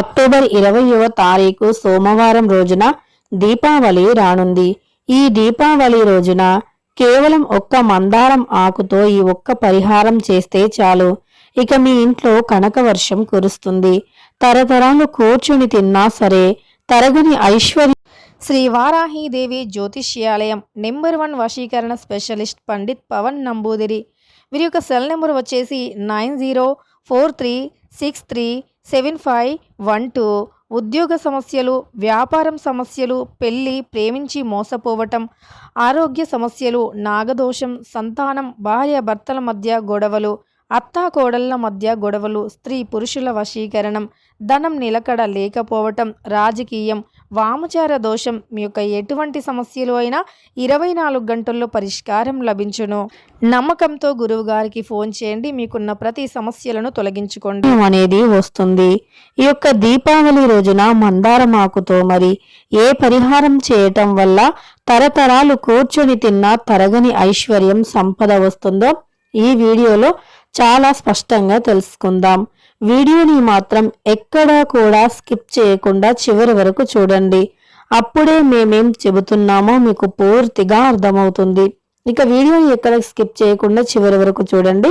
October ఇరవయవ తారీఖు సోమవారం రోజున దీపావళి రానుంది. ఈ దీపావళి రోజున కేవలం ఒక్క మందారం ఆకుతో ఈ ఒక్క పరిహారం చేస్తే చాలు. ఇక మీ ఇంట్లో కనక వర్షం కురుస్తుంది. తరతరాలు కూర్చుని తిన్నా సరే తరగని ఐశ్వర్య శ్రీ వారాహీదేవి జ్యోతిష్యాలయం నెంబర్ వన్ వశీకరణ స్పెషలిస్ట్ పండిత్ పవన్ నంబూదిరి. వీరి యొక్క సెల్ నెంబర్ వచ్చేసి nine zero four three six three seven five one two ఉద్యోగ సమస్యలు వ్యాపారం సమస్యలు పెళ్ళి ప్రేమించి మోసపోవటం ఆరోగ్య సమస్యలు నాగదోషం సంతానం భార్య భర్తల మధ్య గొడవలు అత్తాకోడళ్ళ మధ్య గొడవలు స్త్రీ పురుషుల వశీకరణం ధనం నిలకడ లేకపోవటం రాజకీయం వామచార దోషం మీ యొక్క ఎటువంటి సమస్యలు అయినా ఇరవై నాలుగు గంటల్లో పరిష్కారం లభించును. నమ్మకంతో గురువు గారికి ఫోన్ చేయండి మీకున్న ప్రతి సమస్యలను తొలగించుకోండి. అనేది వస్తుంది. ఈ యొక్క దీపావళి రోజున మందారం ఆకుతో మరి ఏ పరిహారం చేయటం వల్ల తరతరాలు కూర్చొని తిన్నా తరగని ఐశ్వర్యం సంపద వస్తుందో ఈ వీడియోలో చాలా స్పష్టంగా తెలుసుకుందాం. వీడియోని మాత్రం ఎక్కడా కూడా స్కిప్ చేయకుండా చివరి వరకు చూడండి. అప్పుడే మేమేం చెబుతున్నామో మీకు పూర్తిగా అర్థమవుతుంది. ఇక వీడియోని ఎక్కడ స్కిప్ చేయకుండా చివరి వరకు చూడండి.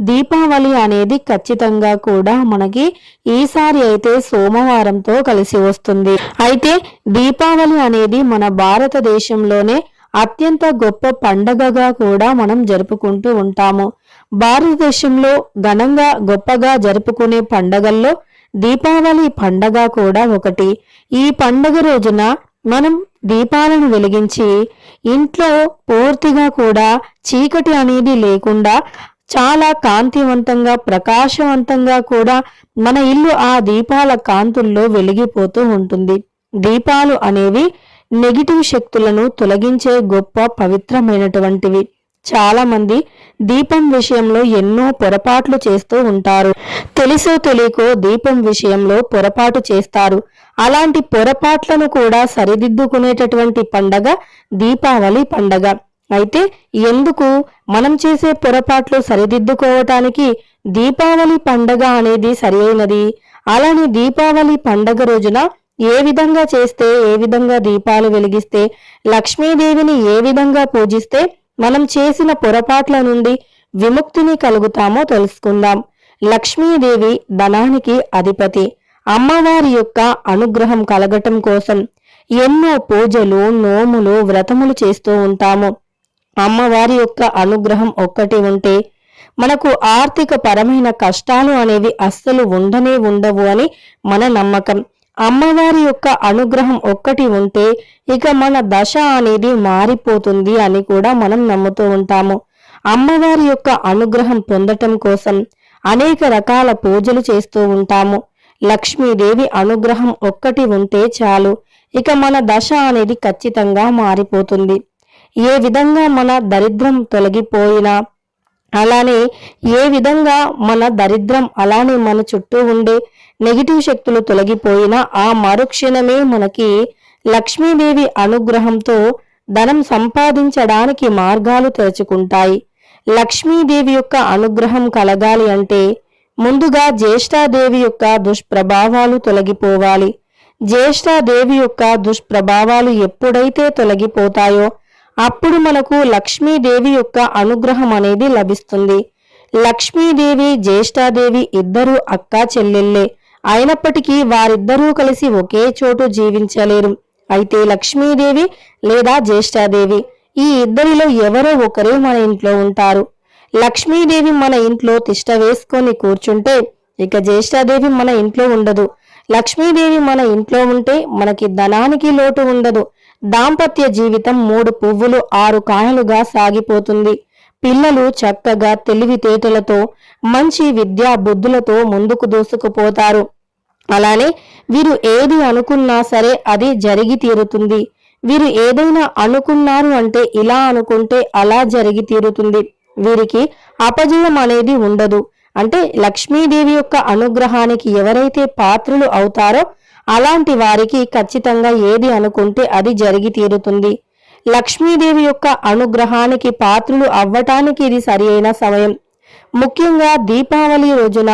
దీపావళి అనేది ఖచ్చితంగా కూడా మనకి ఈసారి అయితే సోమవారంతో కలిసి వస్తుంది. అయితే దీపావళి అనేది మన భారతదేశంలోనే అత్యంత గొప్ప పండగగా కూడా మనం జరుపుకుంటూ ఉంటాము. భారతదేశంలో ఘనంగా గొప్పగా జరుపుకునే పండగల్లో దీపావళి పండగ కూడా ఒకటి. ఈ పండగ రోజున మనం దీపాలను వెలిగించి ఇంట్లో పూర్తిగా కూడా చీకటి అనేది లేకుండా చాలా కాంతివంతంగా ప్రకాశవంతంగా కూడా మన ఇల్లు ఆ దీపాల కాంతుల్లో వెలిగిపోతూ ఉంటుంది. దీపాలు అనేవి నెగిటివ్ శక్తులను తొలగించే గొప్ప పవిత్రమైనటువంటివి. చాలా మంది దీపం విషయంలో ఎన్నో పొరపాట్లు చేస్తూ ఉంటారు. తెలుసో తెలియకో దీపం విషయంలో పొరపాటు చేస్తారు. అలాంటి పొరపాట్లను కూడా సరిదిద్దుకునేటటువంటి పండగ దీపావళి పండగ. అయితే ఎందుకు మనం చేసే పొరపాట్లు సరిదిద్దుకోవటానికి దీపావళి పండగ అనేది సరి అయినది అలానే దీపావళి పండగ రోజున ఏ విధంగా చేస్తే ఏ విధంగా దీపాలు వెలిగిస్తే లక్ష్మీదేవిని ఏ విధంగా పూజిస్తే మనం చేసిన పొరపాట్ల నుండి విముక్తిని కలుగుతామో తెలుసుకుందాం. లక్ష్మీదేవి ధనానికి అధిపతి. అమ్మవారి యొక్క అనుగ్రహం కలగటం కోసం ఎన్నో పూజలు నోములు వ్రతములు చేస్తూ ఉంటాము. అమ్మవారి యొక్క అనుగ్రహం ఒక్కటి ఉంటే మనకు ఆర్థిక పరమైన కష్టాలు అనేవి అస్సలు ఉండనే ఉండవు అని మన నమ్మకం. అమ్మవారి యొక్క అనుగ్రహం ఒక్కటి ఉంటే ఇక మన దశ అనేది మారిపోతుంది అని కూడా మనం నమ్ముతూ ఉంటాము. అమ్మవారి యొక్క అనుగ్రహం పొందటం కోసం అనేక రకాల పూజలు చేస్తూ ఉంటాము. లక్ష్మీదేవి అనుగ్రహం ఒక్కటి ఉంటే చాలు ఇక మన దశ అనేది ఖచ్చితంగా మారిపోతుంది. ఏ విధంగా మన దరిద్రం తొలగిపోయినా అలానే ఏ విధంగా మన దరిద్రం అలానే మన చుట్టూ ఉండే నెగిటివ్ శక్తులు తొలగిపోయినా ఆ మరుక్షణమే మనకి లక్ష్మీదేవి అనుగ్రహంతో ధనం సంపాదించడానికి మార్గాలు తెరుచుకుంటాయి. లక్ష్మీదేవి యొక్క అనుగ్రహం కలగాలి అంటే ముందుగా జ్యేష్ఠాదేవి యొక్క దుష్ప్రభావాలు తొలగిపోవాలి. జ్యేష్ఠాదేవి యొక్క దుష్ప్రభావాలు ఎప్పుడైతే తొలగిపోతాయో అప్పుడు మనకు లక్ష్మీదేవి యొక్క అనుగ్రహం అనేది లభిస్తుంది. లక్ష్మీదేవి జ్యేష్ఠాదేవి ఇద్దరు అక్క చెల్లెళ్ళే. అయినప్పటికీ వారిద్దరూ కలిసి ఒకే చోటు జీవించలేరు. అయితే లక్ష్మీదేవి లేదా జ్యేష్ఠాదేవి ఈ ఇద్దరిలో ఎవరో ఒకరే మన ఇంట్లో ఉంటారు. లక్ష్మీదేవి మన ఇంట్లో తిష్ట వేసుకొని కూర్చుంటే ఇక జ్యేష్ఠాదేవి మన ఇంట్లో ఉండదు. లక్ష్మీదేవి మన ఇంట్లో ఉంటే మనకి ధనానికి లోటు ఉండదు. దాంపత్య జీవితం మూడు పువ్వులు ఆరు కాయలుగా సాగిపోతుంది. పిల్లలు చక్కగా తెలివితేటలతో మంచి విద్యా బుద్ధులతో ముందుకు దూసుకుపోతారు. అలానే వీరు ఏది అనుకున్నా సరే అది జరిగి తీరుతుంది. వీరు ఏదైనా అనుకున్నారు అంటే ఇలా అనుకుంటే అలా జరిగి తీరుతుంది. వీరికి అపజయం అనేది ఉండదు. అంటే లక్ష్మీదేవి యొక్క అనుగ్రహానికి ఎవరైతే పాత్రులు అవుతారో అలాంటి వారికి ఖచ్చితంగా ఏది అనుకుంటే అది జరిగి తీరుతుంది. లక్ష్మీదేవి యొక్క అనుగ్రహానికి పాత్రులు అవ్వటానికి ఇది సరి అయిన సమయం. ముఖ్యంగా దీపావళి రోజున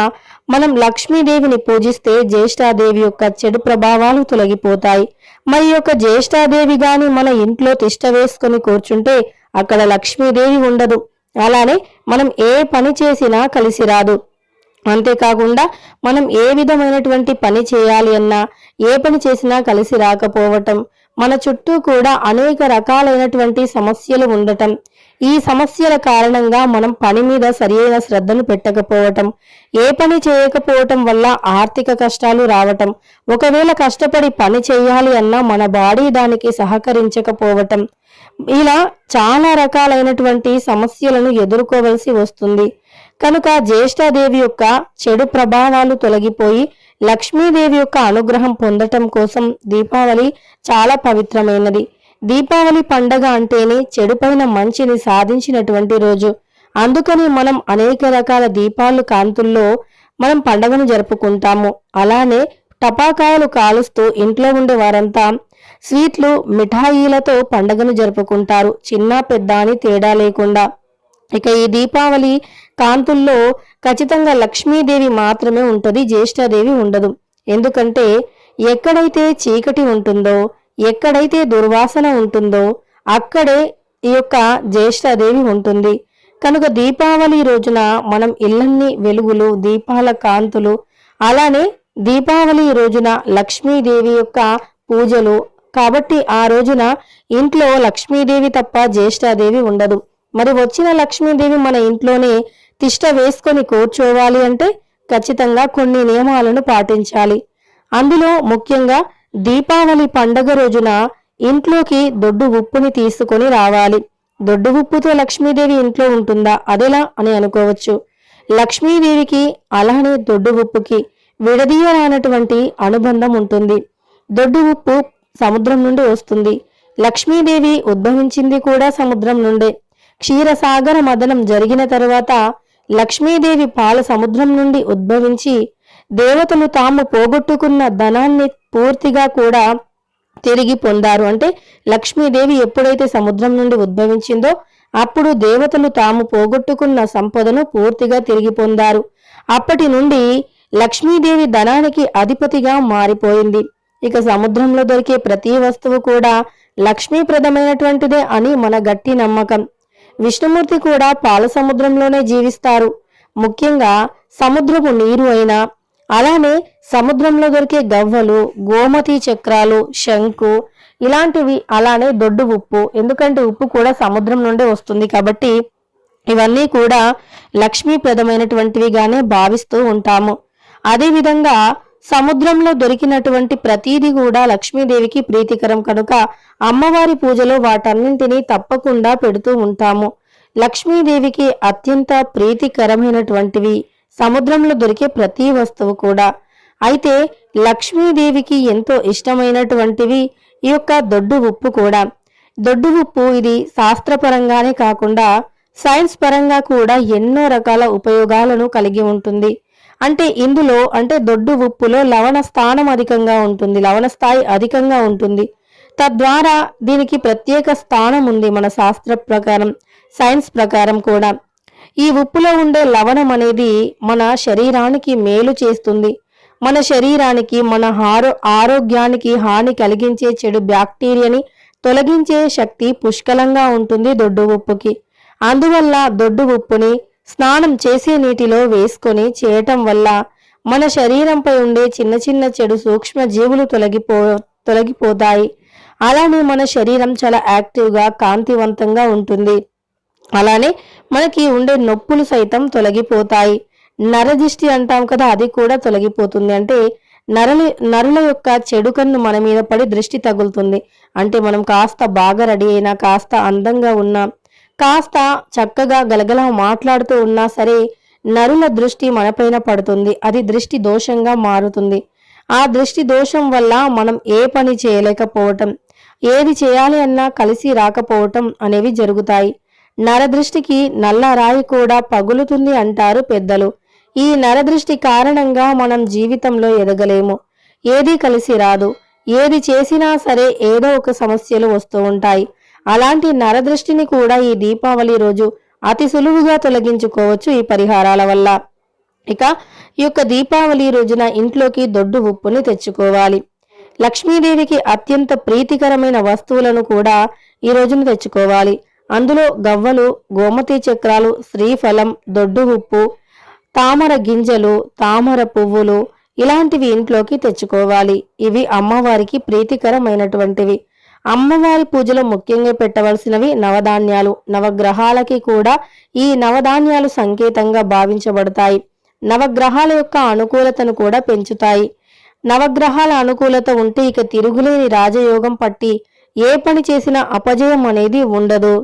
మనం లక్ష్మీదేవిని పూజిస్తే జ్యేష్ఠాదేవి యొక్క చెడు ప్రభావాలు తొలగిపోతాయి. మరి యొక్క జ్యేష్ఠాదేవి గాని మన ఇంట్లో తిష్ట వేసుకొని కూర్చుంటే అక్కడ లక్ష్మీదేవి ఉండదు. అలానే మనం ఏ పని చేసినా కలిసి రాదు. అంతేకాకుండా మనం ఏ విధమైనటువంటి పని చేయాలి అన్నా ఏ పని చేసినా కలిసి రాకపోవటం మన చుట్టూ కూడా అనేక రకాలైనటువంటి సమస్యలు ఉండటం ఈ సమస్యల కారణంగా మనం పని మీద సరియైన శ్రద్ధను పెట్టకపోవటం ఏ పని చేయకపోవటం వల్ల ఆర్థిక కష్టాలు రావటం ఒకవేళ కష్టపడి పని చేయాలి అన్నా మన బాడీ దానికి సహకరించకపోవటం ఇలా చాలా రకాలైనటువంటి సమస్యలను ఎదుర్కోవలసి వస్తుంది. కనుక జ్యేష్ఠాదేవి యొక్క చెడు ప్రభావాలు తొలగిపోయి లక్ష్మీదేవి యొక్క అనుగ్రహం పొందటం కోసం దీపావళి చాలా పవిత్రమైనది. దీపావళి పండగ అంటేనే చెడుపైన మంచిని సాధించినటువంటి రోజు. అందుకని మనం అనేక రకాల దీపాలు కాంతుల్లో మనం పండగను జరుపుకుంటాము. అలానే టపాకాయలు కాలుస్తూ ఇంట్లో ఉండే వారంతా స్వీట్లు మిఠాయిలతో పండగను జరుపుకుంటారు. చిన్న పెద్ద అని తేడా లేకుండా. ఇక ఈ దీపావళి కాంతుల్లో ఖచ్చితంగా లక్ష్మీదేవి మాత్రమే ఉంటుంది జ్యేష్ఠదేవి ఉండదు. ఎందుకంటే ఎక్కడైతే చీకటి ఉంటుందో ఎక్కడైతే దుర్వాసన ఉంటుందో అక్కడే ఈ యొక్క జ్యేష్ఠదేవి ఉంటుంది. కనుక దీపావళి రోజున మనం ఇళ్ళన్ని వెలుగులు దీపాల కాంతులు అలానే దీపావళి రోజున లక్ష్మీదేవి యొక్క పూజలు కాబట్టి ఆ రోజున ఇంట్లో లక్ష్మీదేవి తప్ప జ్యేష్ఠాదేవి ఉండదు. మరి వచ్చిన లక్ష్మీదేవి మన ఇంట్లోనే తిష్ట వేసుకొని కూర్చోవాలి అంటే ఖచ్చితంగా కొన్ని నియమాలను పాటించాలి. అందులో ముఖ్యంగా దీపావళి పండగ రోజున ఇంట్లోకి దొడ్డు ఉప్పుని తీసుకొని రావాలి. దొడ్డు ఉప్పుతో లక్ష్మీదేవి ఇంట్లో ఉంటుందా? అదెలా అని అనుకోవచ్చు. లక్ష్మీదేవికి అలానే దొడ్డు ఉప్పుకి విడదీయరానటువంటి అనుబంధం ఉంటుంది. దొడ్డు ఉప్పు సముద్రం నుండి వస్తుంది. లక్ష్మీదేవి ఉద్భవించింది కూడా సముద్రం నుండే. క్షీరసాగర మదనం జరిగిన తరువాత లక్ష్మీదేవి పాల సముద్రం నుండి ఉద్భవించి దేవతలు తాము పోగొట్టుకున్న ధనాన్ని పూర్తిగా కూడా తిరిగి పొందారు. అంటే లక్ష్మీదేవి ఎప్పుడైతే సముద్రం నుండి ఉద్భవించిందో అప్పుడు దేవతలు తాము పోగొట్టుకున్న సంపదను పూర్తిగా తిరిగి పొందారు. అప్పటి నుండి లక్ష్మీదేవి ధనానికి అధిపతిగా మారిపోయింది. ఇక సముద్రంలో దొరికే ప్రతి వస్తువు కూడా లక్ష్మీప్రదమైనటువంటిదే అని మన గట్టి నమ్మకం. విష్ణుమూర్తి కూడా పాల సముద్రంలోనే జీవిస్తారు. ముఖ్యంగా సముద్రపు నీరు అయినా అలానే సముద్రంలో దొరికే గవ్వలు గోమతి చక్రాలు శంకు ఇలాంటివి అలానే దొడ్డు ఉప్పు ఎందుకంటే ఉప్పు కూడా సముద్రం నుండే వస్తుంది కాబట్టి ఇవన్నీ కూడా లక్ష్మీప్రదమైనటువంటివిగానే భావిస్తూ ఉంటాము. అదేవిధంగా సముద్రంలో దొరికినటువంటి ప్రతీది కూడా లక్ష్మీదేవికి ప్రీతికరం కనుక అమ్మవారి పూజలో వాటన్నింటినీ తప్పకుండా పెడుతూ ఉంటాము. లక్ష్మీదేవికి అత్యంత ప్రీతికరమైనటువంటివి సముద్రంలో దొరికే ప్రతి వస్తువు కూడా. అయితే లక్ష్మీదేవికి ఎంతో ఇష్టమైనటువంటివి ఈ యొక్క దొడ్డు ఉప్పు కూడా. దొడ్డు ఉప్పు ఇది శాస్త్రపరంగానే కాకుండా సైన్స్ పరంగా కూడా ఎన్నో రకాల ఉపయోగాలను కలిగి ఉంటుంది. అంటే ఇందులో అంటే దొడ్డు ఉప్పులో లవణ స్థానం అధికంగా ఉంటుంది లవణ స్థాయి అధికంగా ఉంటుంది. తద్వారా దీనికి ప్రత్యేక స్థానం ఉంది మన శాస్త్ర ప్రకారం సైన్స్ ప్రకారం కూడా. ఈ ఉప్పులో ఉండే లవణం అనేది మన శరీరానికి మేలు చేస్తుంది. మన శరీరానికి మన హారో ఆరోగ్యానికి హాని కలిగించే చెడు బ్యాక్టీరియాని తొలగించే శక్తి పుష్కలంగా ఉంటుంది దొడ్డు ఉప్పుకి. అందువల్ల దొడ్డు ఉప్పుని స్నానం చేసే నీటిలో వేసుకొని చేయటం వల్ల మన శరీరంపై ఉండే చిన్న చిన్న చెడు సూక్ష్మ జీవులు తొలగిపో తొలగిపోతాయి. అలానే మన శరీరం చాలా యాక్టివ్గా కాంతివంతంగా ఉంటుంది. అలానే మనకి ఉండే నొప్పులు సైతం తొలగిపోతాయి. నరదిష్టి అంటాం కదా అది కూడా తొలగిపోతుంది. అంటే నరల నరుల యొక్క చెడు కన్ను మన మీద పడి దృష్టి తగులుతుంది. అంటే మనం కాస్త బాగా రెడీ అయినా కాస్త అందంగా ఉన్నా కాస్త చక్కగా గలగల మాట్లాడుతూ ఉన్నా సరే నరుల దృష్టి మనపైన పడుతుంది. అది దృష్టి దోషంగా మారుతుంది. ఆ దృష్టి దోషం వల్ల మనం ఏ పని చేయలేకపోవటం ఏది చేయాలి అన్నా కలిసి రాకపోవటం అనేవి జరుగుతాయి. నరదృష్టికి నల్ల రాయి కూడా పగులుతుంది అంటారు పెద్దలు. ఈ నరదృష్టి కారణంగా మనం జీవితంలో ఎదగలేము. ఏది కలిసి రాదు. ఏది చేసినా సరే ఏదో ఒక సమస్యలు వస్తూ ఉంటాయి. అలాంటి నరదృష్టిని కూడా ఈ దీపావళి రోజు అతి సులువుగా తొలగించుకోవచ్చు ఈ పరిహారాల వల్ల. ఇక ఈ యొక్క దీపావళి రోజున ఇంట్లోకి దొడ్డు ఉప్పుని తెచ్చుకోవాలి. లక్ష్మీదేవికి అత్యంత ప్రీతికరమైన వస్తువులను కూడా ఈ రోజున తెచ్చుకోవాలి. అందులో గవ్వలు గోమతి చక్రాలు శ్రీఫలం దొడ్డు ఉప్పు తామర గింజలు తామర పువ్వులు ఇలాంటివి ఇంట్లోకి తెచ్చుకోవాలి. ఇవి అమ్మవారికి ప్రీతికరమైనటువంటివి. అమ్మవారి పూజలో ముఖ్యంగా పెట్టవలసినవి నవధాన్యాలు నవగ్రహాలకి కూడా ఈ నవధాన్యాలు సంకేతంగా భావించబడతాయి. నవగ్రహాల యొక్క అనుకూలతను కూడా పెంచుతాయి. నవగ్రహాల అనుకూలత ఉంటే ఇక తిరుగులేని రాజయోగం పట్టి ఏ పని చేసినా అపజయం అనేది ఉండదు.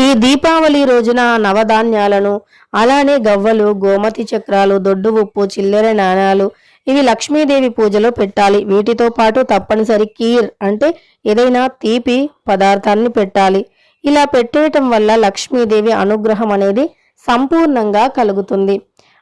ఈ దీపావళి రోజున నవధాన్యాలను అలానే గవ్వలు గోమతి చక్రాలు దొడ్డు ఉప్పు చిల్లర నాణాలు ఇవి లక్ష్మీదేవి పూజలో పెట్టాలి. వీటితో పాటు తప్పనిసరి కీర్ అంటే ఏదైనా తీపి పదార్థాన్ని పెట్టాలి. ఇలా పెట్టేయటం వల్ల లక్ష్మీదేవి అనుగ్రహం అనేది సంపూర్ణంగా కలుగుతుంది.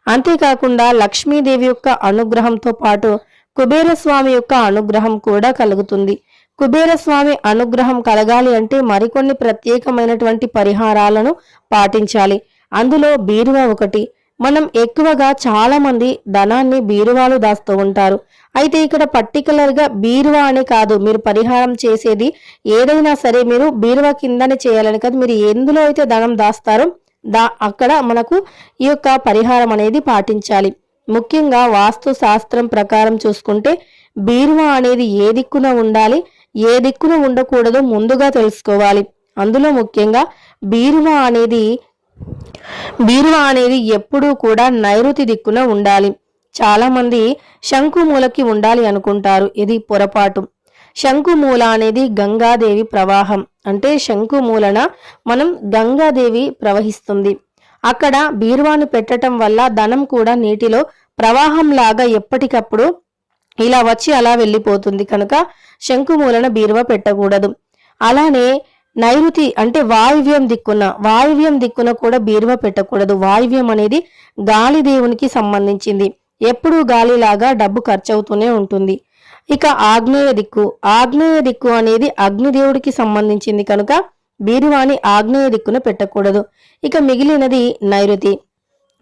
అంతేకాకుండా లక్ష్మీదేవి యొక్క అనుగ్రహంతో పాటు కుబేరస్వామి యొక్క అనుగ్రహం కూడా కలుగుతుంది. కుబేరస్వామి అనుగ్రహం కలగాలి అంటే మరికొన్ని ప్రత్యేకమైనటువంటి పరిహారాలను పాటించాలి. అందులో బీరువా ఒకటి మనం ఎక్కువగా చాలా మంది ధనాన్ని బీరువాలు దాస్తూ ఉంటారు. అయితే ఇక్కడ పర్టికులర్గా బీరువా అనే కాదు మీరు పరిహారం చేసేది ఏదైనా సరే మీరు బీరువా కిందనే చేయాలని కాదు మీరు ఎందులో అయితే ధనం దాస్తారో దా అక్కడ మనకు ఈ యొక్క పరిహారం అనేది పాటించాలి. ముఖ్యంగా వాస్తు శాస్త్రం ప్రకారం చూసుకుంటే బీరువా అనేది ఏ దిక్కున ఉండాలి ఏ దిక్కున ఉండకూడదో ముందుగా తెలుసుకోవాలి. అందులో ముఖ్యంగా బీరువా అనేది బీరువా అనేది ఎప్పుడూ కూడా నైరుతి దిక్కున ఉండాలి. చాలామంది శంకుమూలకి ఉండాలి అనుకుంటారు. ఇది పొరపాటు. శంకుమూల అనేది గంగాదేవి ప్రవాహం. అంటే శంకుమూలన మనం గంగాదేవి ప్రవహిస్తుంది. అక్కడ బీరువాను పెట్టడం వల్ల ధనం కూడా నీటిలో ప్రవాహంలాగా ఎప్పటికప్పుడు ఇలా వచ్చి అలా వెళ్ళిపోతుంది. కనుక శంకుమూలన బీరువా పెట్టకూడదు. అలానే నైరుతి అంటే వాయువ్యం దిక్కున వాయువ్యం దిక్కున కూడా బీరువా పెట్టకూడదు. వాయువ్యం అనేది గాలి దేవునికి సంబంధించింది. ఎప్పుడూ గాలిలాగా డబ్బు ఖర్చవుతూనే ఉంటుంది. ఇక ఆగ్నేయ దిక్కు. ఆగ్నేయ దిక్కు అనేది అగ్నిదేవుడికి సంబంధించింది కనుక బీరువాని ఆగ్నేయ దిక్కున పెట్టకూడదు. ఇక మిగిలినది నైరుతి.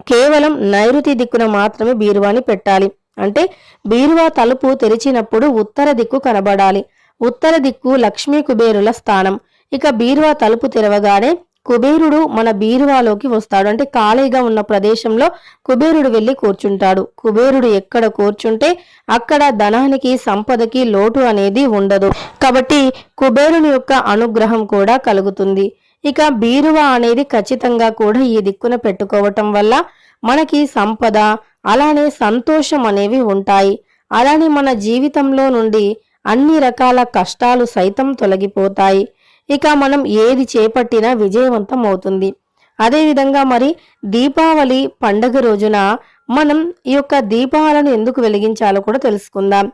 కేవలం నైరుతి దిక్కున మాత్రమే బీరువాని పెట్టాలి. అంటే బీరువా తలుపు తెరిచినప్పుడు ఉత్తర దిక్కు కనబడాలి. ఉత్తర దిక్కు లక్ష్మీ కుబేరుల స్థానం. ఇక బీరువా తలుపు తెరవగానే కుబేరుడు మన బీరువాలోకి వస్తాడు. అంటే ఖాళీగా ఉన్న ప్రదేశంలో కుబేరుడు వెళ్ళి కూర్చుంటాడు. కుబేరుడు ఎక్కడ కూర్చుంటే అక్కడ ధనానికి సంపదకి లోటు అనేది ఉండదు. కాబట్టి కుబేరుని యొక్క అనుగ్రహం కూడా కలుగుతుంది. ఇక బీరువా అనేది ఖచ్చితంగా కూడా ఈ దిక్కున పెట్టుకోవటం వల్ల మనకి సంపద అలానే సంతోషం అనేవి ఉంటాయి. అలానే మన జీవితంలో నుండి అన్ని రకాల కష్టాలు సైతం తొలగిపోతాయి. ఇక మనం ఏది చేపట్టినా విజయవంతం అవుతుంది. అదేవిధంగా మరి దీపావళి పండగ రోజున మనం ఈ యొక్క దీపాలను ఎందుకు వెలిగించాలో కూడా తెలుసుకుందాం.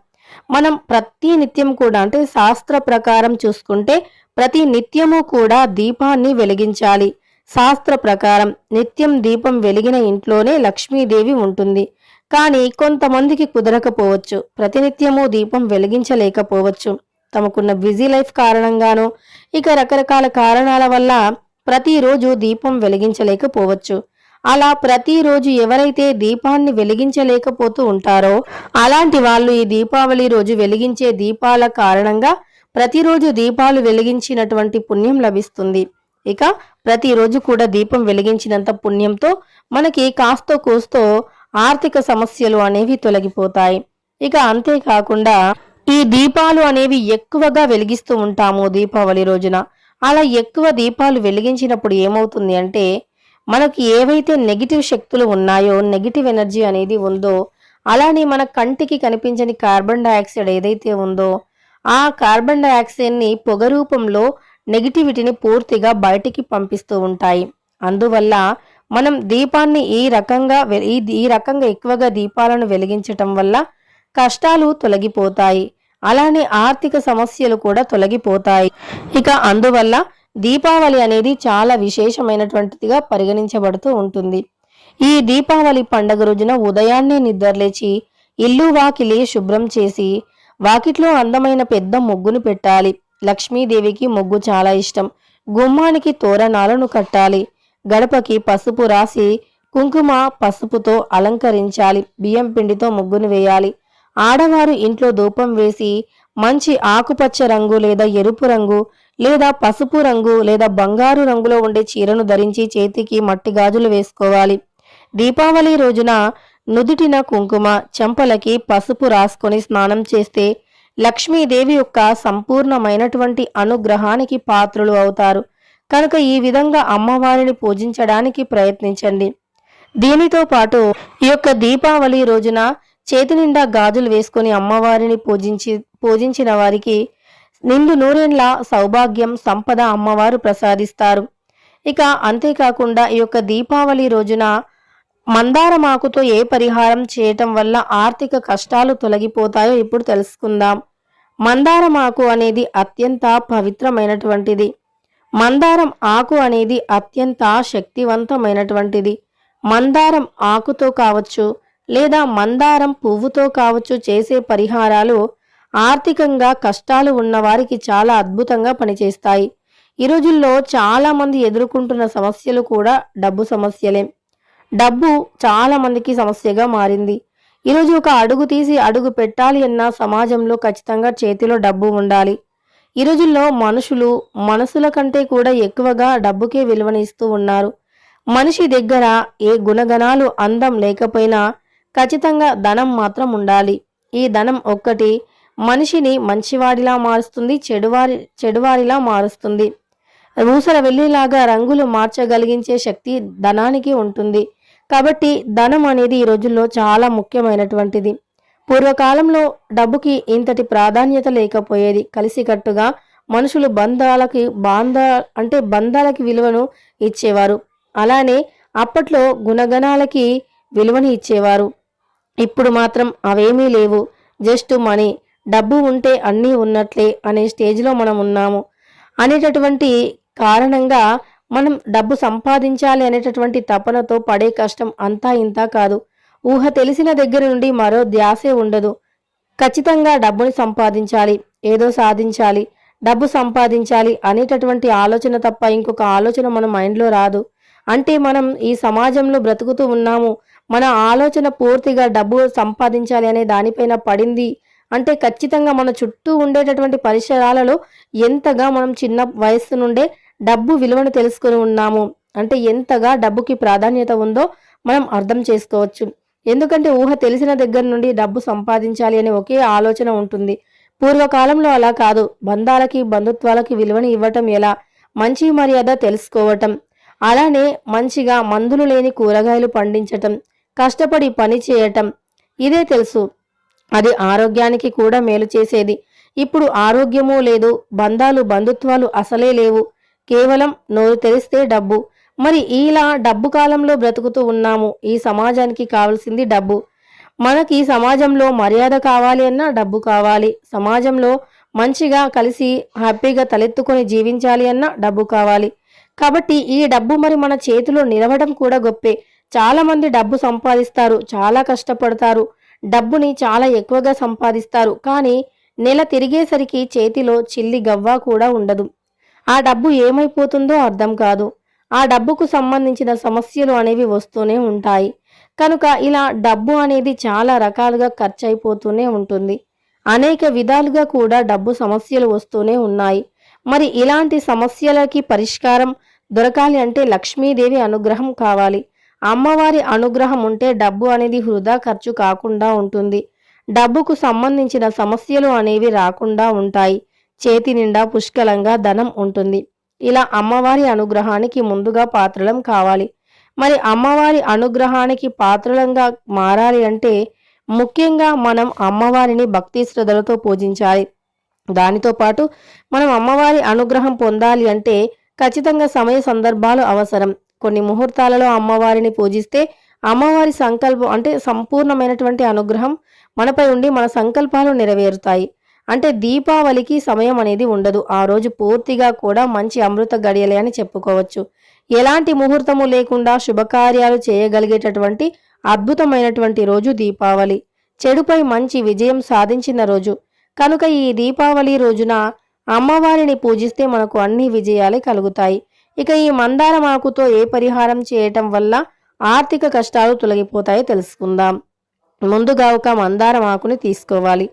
మనం ప్రతి నిత్యం కూడా అంటే శాస్త్ర ప్రకారం చూసుకుంటే ప్రతి నిత్యము కూడా దీపాన్ని వెలిగించాలి. శాస్త్ర ప్రకారం నిత్యం దీపం వెలిగిన ఇంట్లోనే లక్ష్మీదేవి ఉంటుంది. కానీ కొంతమందికి కుదరకపోవచ్చు. ప్రతినిత్యము దీపం వెలిగించలేకపోవచ్చు. తమకున్న బిజీ లైఫ్ కారణంగానో ఇక రకరకాల కారణాల వల్ల ప్రతిరోజు దీపం వెలిగించలేకపోవచ్చు. అలా ప్రతిరోజు ఎవరైతే దీపాన్ని వెలిగించలేకపోతూ ఉంటారో అలాంటి వాళ్ళు ఈ దీపావళి రోజు వెలిగించే దీపాల కారణంగా ప్రతిరోజు దీపాలు వెలిగించినటువంటి పుణ్యం లభిస్తుంది. ఇక ప్రతిరోజు కూడా దీపం వెలిగించినంత పుణ్యంతో మనకి కాస్తో కూస్తో ఆర్థిక సమస్యలు అనేవి తొలగిపోతాయి. ఇక అంతేకాకుండా ఈ దీపాలు అనేవి ఎక్కువగా వెలిగిస్తూ ఉంటాము దీపావళి రోజున. అలా ఎక్కువ దీపాలు వెలిగించినప్పుడు ఏమవుతుంది అంటే మనకి ఏవైతే నెగిటివ్ శక్తులు ఉన్నాయో నెగిటివ్ ఎనర్జీ అనేది ఉందో అలానే మన కంటికి కనిపించని కార్బన్ డయాక్సైడ్ ఏదైతే ఉందో ఆ కార్బన్ డయాక్సైడ్ని పొగ రూపంలో నెగిటివిటీని పూర్తిగా బయటికి పంపిస్తూ ఉంటాయి. అందువల్ల మనం దీపాన్ని ఈ రకంగా వె- ఈ ఈ రకంగా ఎక్కువగా దీపాలను వెలిగించటం వల్ల కష్టాలు తొలగిపోతాయి. అలానే ఆర్థిక సమస్యలు కూడా తొలగిపోతాయి. ఇక అందువల్ల దీపావళి అనేది చాలా విశేషమైనటువంటిదిగా పరిగణించబడుతూ ఉంటుంది. ఈ దీపావళి పండగ రోజున ఉదయాన్నే నిద్రలేచి ఇల్లు వాకిలి శుభ్రం చేసి వాకిట్లో అందమైన పెద్ద ముగ్గును పెట్టాలి. లక్ష్మీదేవికి ముగ్గు చాలా ఇష్టం. గుమ్మానికి తోరణాలను కట్టాలి. గడపకి పసుపు రాసి కుంకుమ పసుపుతో అలంకరించాలి. బియ్యం పిండితో ముగ్గును వేయాలి. ఆడవారు ఇంట్లో ధూపం వేసి మంచి ఆకుపచ్చ రంగు లేదా ఎరుపు రంగు లేదా పసుపు రంగు లేదా బంగారు రంగులో ఉండే చీరను ధరించి చేతికి మట్టి గాజులు వేసుకోవాలి. దీపావళి రోజున నుదుటిన కుంకుమ చెంపలకి పసుపు రాసుకొని స్నానం చేస్తే లక్ష్మీదేవి యొక్క సంపూర్ణమైనటువంటి అనుగ్రహానికి పాత్రులు అవుతారు. కనుక ఈ విధంగా అమ్మవారిని పూజించడానికి ప్రయత్నించండి. దీనితో పాటు ఈ యొక్క దీపావళి రోజున చేతి నిండా గాజులు వేసుకుని అమ్మవారిని పూజించి పూజించిన వారికి నిండు నూరేండ్ల సౌభాగ్యం సంపద అమ్మవారు ప్రసాదిస్తారు. ఇక అంతేకాకుండా ఈ యొక్క దీపావళి రోజున మందారమాకుతో ఏ పరిహారం చేయటం వల్ల ఆర్థిక కష్టాలు తొలగిపోతాయో ఇప్పుడు తెలుసుకుందాం. మందారమాకు అనేది అత్యంత పవిత్రమైనటువంటిది. మందారం ఆకు అనేది అత్యంత శక్తివంతమైనటువంటిది. మందారం ఆకుతో కావచ్చు లేదా మందారం పువ్వుతో కావచ్చు చేసే పరిహారాలు ఆర్థికంగా కష్టాలు ఉన్నవారికి చాలా అద్భుతంగా పనిచేస్తాయి. ఈ రోజుల్లో చాలామంది ఎదుర్కొంటున్న సమస్యలు కూడా డబ్బు సమస్యలే. డబ్బు చాలామందికి సమస్యగా మారింది. ఈరోజు ఒక అడుగు తీసి అడుగు పెట్టాలి అన్న సమాజంలో ఖచ్చితంగా చేతిలో డబ్బు ఉండాలి. ఈ రోజుల్లో మనుషులు మనసుల కంటే కూడా ఎక్కువగా డబ్బుకే విలువనిస్తూ ఉన్నారు. మనిషి దగ్గర ఏ గుణగణాలు అందం లేకపోయినా ఖచ్చితంగా ధనం మాత్రం ఉండాలి. ఈ ధనం ఒక్కటి మనిషిని మంచివాడిలా మారుస్తుంది చెడువారి చెడువారిలా మారుస్తుంది. ఊసర వెళ్ళేలాగా రంగులు మార్చగలిగించే శక్తి ధనానికి ఉంటుంది. కాబట్టి ధనం అనేది ఈ రోజుల్లో చాలా ముఖ్యమైనటువంటిది. పూర్వకాలంలో డబ్బుకి ఇంతటి ప్రాధాన్యత లేకపోయేది. కలిసికట్టుగా మనుషులు బంధాలకి బాంధ అంటే బంధాలకి విలువను ఇచ్చేవారు. అలానే అప్పట్లో గుణగణాలకి విలువని ఇచ్చేవారు. ఇప్పుడు మాత్రం అవేమీ లేవు. జస్ట్ మనీ డబ్బు ఉంటే అన్నీ ఉన్నట్లే అనే స్టేజ్లో మనం ఉన్నాము. అనేటటువంటి కారణంగా మనం డబ్బు సంపాదించాలి అనేటటువంటి తపనతో పడే కష్టం అంతా ఇంతా కాదు. ఊహ తెలిసిన దగ్గర నుండి మరో ధ్యాసే ఉండదు. ఖచ్చితంగా డబ్బుని సంపాదించాలి ఏదో సాధించాలి డబ్బు సంపాదించాలి అనేటటువంటి ఆలోచన తప్ప ఇంకొక ఆలోచన మన మైండ్లో రాదు. అంటే మనం ఈ సమాజంలో బ్రతుకుతూ ఉన్నాము మన ఆలోచన పూర్తిగా డబ్బు సంపాదించాలి అనే దానిపైన పడింది. అంటే ఖచ్చితంగా మన చుట్టూ ఉండేటటువంటి పరిసరాలలో ఎంతగా మనం చిన్న వయస్సు నుండే డబ్బు విలువను తెలుసుకొని ఉన్నాము. అంటే ఎంతగా డబ్బుకి ప్రాధాన్యత ఉందో మనం అర్థం చేసుకోవచ్చు. ఎందుకంటే ఊహ తెలిసిన దగ్గర నుండి డబ్బు సంపాదించాలి అనే ఒకే ఆలోచన ఉంటుంది. పూర్వకాలంలో అలా కాదు. బంధాలకి బంధుత్వాలకి విలువని ఇవ్వటం ఎలా? మంచి మర్యాద తెలుసుకోవటం. అలానే మంచిగా మందులు లేని కూరగాయలు పండించటం. కష్టపడి పని చేయటం. ఇదే తెలుసు. అది ఆరోగ్యానికి కూడా మేలు చేసేది. ఇప్పుడు ఆరోగ్యమూ లేదు బంధాలు బంధుత్వాలు అసలే లేవు. కేవలం నోరు తెరిస్తే డబ్బు. మరి ఇలా డబ్బు కాలంలో బ్రతుకుతూ ఉన్నాము. ఈ సమాజానికి కావాల్సింది డబ్బు. మనకి సమాజంలో మర్యాద కావాలి అన్నా డబ్బు కావాలి. సమాజంలో మంచిగా కలిసి హ్యాపీగా తలెత్తుకొని జీవించాలి అన్నా డబ్బు కావాలి. కాబట్టి ఈ డబ్బు మరి మన చేతిలో నిలవడం కూడా గొప్పే. చాలామంది డబ్బు సంపాదిస్తారు చాలా కష్టపడతారు. డబ్బుని చాలా ఎక్కువగా సంపాదిస్తారు. కానీ నెల తిరిగేసరికి చేతిలో చిల్లి గవ్వ కూడా ఉండదు. ఆ డబ్బు ఏమైపోతుందో అర్థం కాదు. ఆ డబ్బుకు సంబంధించిన సమస్యలు అనేవి వస్తూనే ఉంటాయి. కనుక ఇలా డబ్బు అనేది చాలా రకాలుగా ఖర్చు అయిపోతూనే ఉంటుంది. అనేక విధాలుగా కూడా డబ్బు సమస్యలు వస్తూనే ఉన్నాయి. మరి ఇలాంటి సమస్యలకి పరిష్కారం దొరకాలి అంటే లక్ష్మీదేవి అనుగ్రహం కావాలి. అమ్మవారి అనుగ్రహం ఉంటే డబ్బు అనేది వృధా ఖర్చు కాకుండా ఉంటుంది. డబ్బుకు సంబంధించిన సమస్యలు అనేవి రాకుండా ఉంటాయి. చేతి నిండా పుష్కలంగా ధనం ఉంటుంది. ఇలా అమ్మవారి అనుగ్రహానికి ముందుగా పాత్రలం కావాలి. మరి అమ్మవారి అనుగ్రహానికి పాత్రలంగా మారాలి అంటే ముఖ్యంగా మనం అమ్మవారిని భక్తి శ్రద్ధలతో పూజించాలి. దానితో పాటు మనం అమ్మవారి అనుగ్రహం పొందాలి అంటే ఖచ్చితంగా సమయ సందర్భాలు అవసరం. కొన్ని ముహూర్తాలలో అమ్మవారిని పూజిస్తే అమ్మవారి సంకల్పం అంటే సంపూర్ణమైనటువంటి అనుగ్రహం మనపై ఉండి మన సంకల్పాలు నెరవేరుతాయి. అంటే దీపావళికి సమయం అనేది ఉండదు. ఆ రోజు పూర్తిగా కూడా మంచి అమృత గడియలే అని చెప్పుకోవచ్చు. ఎలాంటి ముహూర్తము లేకుండా శుభకార్యాలు చేయగలిగేటటువంటి అద్భుతమైనటువంటి రోజు దీపావళి. చెడుపై మంచి విజయం సాధించిన రోజు. కనుక ఈ దీపావళి రోజున అమ్మవారిని పూజిస్తే మనకు అన్ని విజయాలే కలుగుతాయి. ఇక ఈ మందారం ఆకుతో ఏ పరిహారం చేయటం వల్ల ఆర్థిక కష్టాలు తొలగిపోతాయో తెలుసుకుందాం. ముందుగా ఒక మందారం ఆకుని తీసుకోవాలి.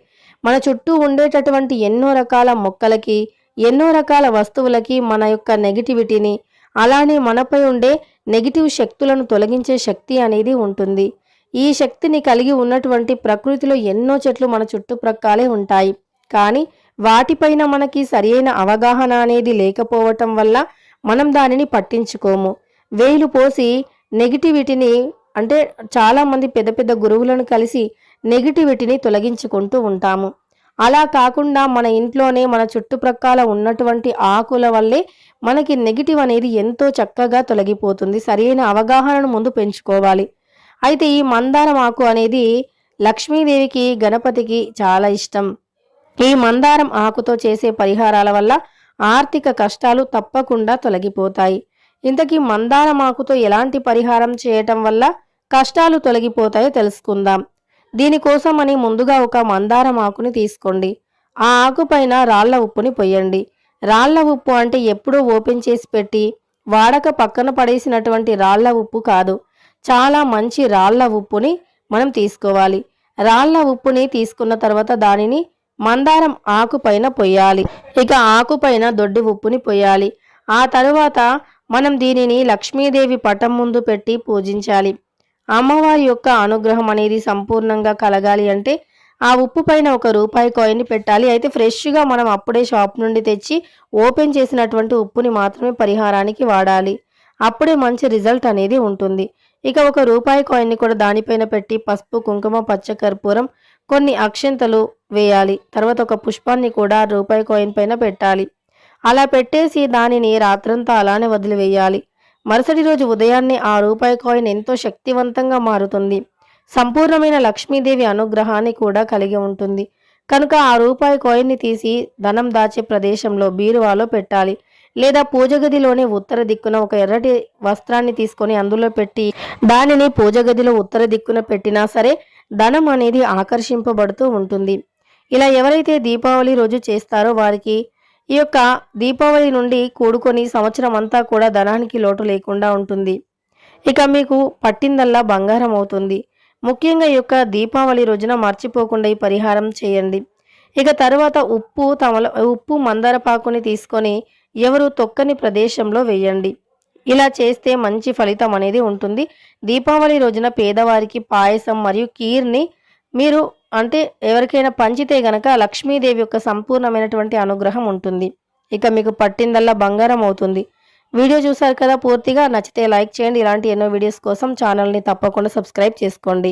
మన చుట్టూ ఉండేటటువంటి ఎన్నో రకాల మొక్కలకి ఎన్నో రకాల వస్తువులకి మన యొక్క నెగిటివిటీని అలానే మనపై ఉండే నెగిటివ్ శక్తులను తొలగించే శక్తి అనేది ఉంటుంది. ఈ శక్తిని కలిగి ఉన్నటువంటి ప్రకృతిలో ఎన్నో చెట్లు మన చుట్టుప్రక్కలే ఉంటాయి. కానీ వాటిపైన మనకి సరియైన అవగాహన అనేది లేకపోవటం వల్ల మనం దానిని పట్టించుకోము. వేలు పోసి నెగిటివిటీని అంటే చాలామంది పెద్ద పెద్ద గురువులను కలిసి నెగిటివిటీని తొలగించుకుంటూ ఉంటాము. అలా కాకుండా మన ఇంట్లోనే మన చుట్టుప్రక్కల ఉన్నటువంటి ఆకుల వల్లే మనకి నెగిటివ్ అనేది ఎంతో చక్కగా తొలగిపోతుంది. సరైన అవగాహనను ముందు పెంచుకోవాలి. అయితే ఈ మందారం ఆకు అనేది లక్ష్మీదేవికి గణపతికి చాలా ఇష్టం. ఈ మందారం ఆకుతో చేసే పరిహారాల వల్ల ఆర్థిక కష్టాలు తప్పకుండా తొలగిపోతాయి. ఇంతకీ మందార మాకుతో ఎలాంటి పరిహారం చేయటం వల్ల కష్టాలు తొలగిపోతాయో తెలుసుకుందాం. దీనికోసం అని ముందుగా ఒక మందార ఆకుని తీసుకోండి. ఆ ఆకుపైన రాళ్ళ ఉప్పుని పొయ్యండి. రాళ్ళ ఉప్పు అంటే ఎప్పుడూ ఓపెన్ చేసి పెట్టి వాడక పక్కన పడేసినటువంటి రాళ్ళ ఉప్పు కాదు. చాలా మంచి రాళ్ళ ఉప్పుని మనం తీసుకోవాలి. రాళ్ళ ఉప్పుని తీసుకున్న తర్వాత దానిని మందారం ఆకుపైన పొయ్యాలి. ఇక ఆకుపైన దొడ్డి ఉప్పుని పొయ్యాలి. ఆ తరువాత మనం దీనిని లక్ష్మీదేవి పటం ముందు పెట్టి పూజించాలి. అమ్మవారి యొక్క అనుగ్రహం అనేది సంపూర్ణంగా కలగాలి అంటే ఆ ఉప్పు పైన ఒక రూపాయి కాయిన్ పెట్టాలి. అయితే ఫ్రెష్గా మనం అప్పుడే షాప్ నుండి తెచ్చి ఓపెన్ చేసినటువంటి ఉప్పుని మాత్రమే పరిహారానికి వాడాలి. అప్పుడే మంచి రిజల్ట్ అనేది ఉంటుంది. ఇక ఒక రూపాయి కాయిన్ని కూడా దానిపైన పెట్టి పసుపు కుంకుమ పచ్చ కర్పూరం కొన్ని అక్షంతలు వేయాలి. తర్వాత ఒక పుష్పాన్ని కూడా రూపాయి కాయిన్ పైన పెట్టాలి. అలా పెట్టేసి దానిని రాత్రంతా అలానే వదిలివేయాలి. మరుసటి రోజు ఉదయాన్నే ఆ రూపాయి కాయిన్ ఎంతో శక్తివంతంగా మారుతుంది. సంపూర్ణమైన లక్ష్మీదేవి అనుగ్రహాన్ని కూడా కలిగి ఉంటుంది. కనుక ఆ రూపాయి కాయిన్ని తీసి ధనం దాచే ప్రదేశంలో బీరువాలో పెట్టాలి. లేదా పూజ గదిలోనే ఉత్తర దిక్కున ఒక ఎర్రటి వస్త్రాన్ని తీసుకొని అందులో పెట్టి దానిని పూజ గదిలో ఉత్తర దిక్కున పెట్టినా సరే ధనం అనేది ఆకర్షింపబడుతూ ఉంటుంది. ఇలా ఎవరైతే దీపావళి రోజు చేస్తారో వారికి ఈ యొక్క దీపావళి నుండి కూడుకొని సంవత్సరం అంతా కూడా ధనానికి లోటు లేకుండా ఉంటుంది. ఇక మీకు పట్టిందల్లా బంగారం అవుతుంది. ముఖ్యంగా ఈ యొక్క దీపావళి రోజున మర్చిపోకుండా ఈ పరిహారం చేయండి. ఇక తర్వాత ఉప్పు తమల ఉప్పు మందారపాకుని తీసుకొని ఎవరు తొక్కని ప్రదేశంలో వేయండి. ఇలా చేస్తే మంచి ఫలితం అనేది ఉంటుంది. దీపావళి రోజున పేదవారికి పాయసం మరియు కీర్ని మీరు అంటే ఎవరికైనా పంచితే గనక లక్ష్మీదేవి యొక్క సంపూర్ణమైనటువంటి అనుగ్రహం ఉంటుంది. ఇక మీకు పట్టిందల్లా బంగారం అవుతుంది. వీడియో చూసారు కదా పూర్తిగా నచ్చితే లైక్ చేయండి. ఇలాంటి ఎన్నో వీడియోస్ కోసం ఛానల్ని తప్పకుండా సబ్స్క్రైబ్ చేసుకోండి.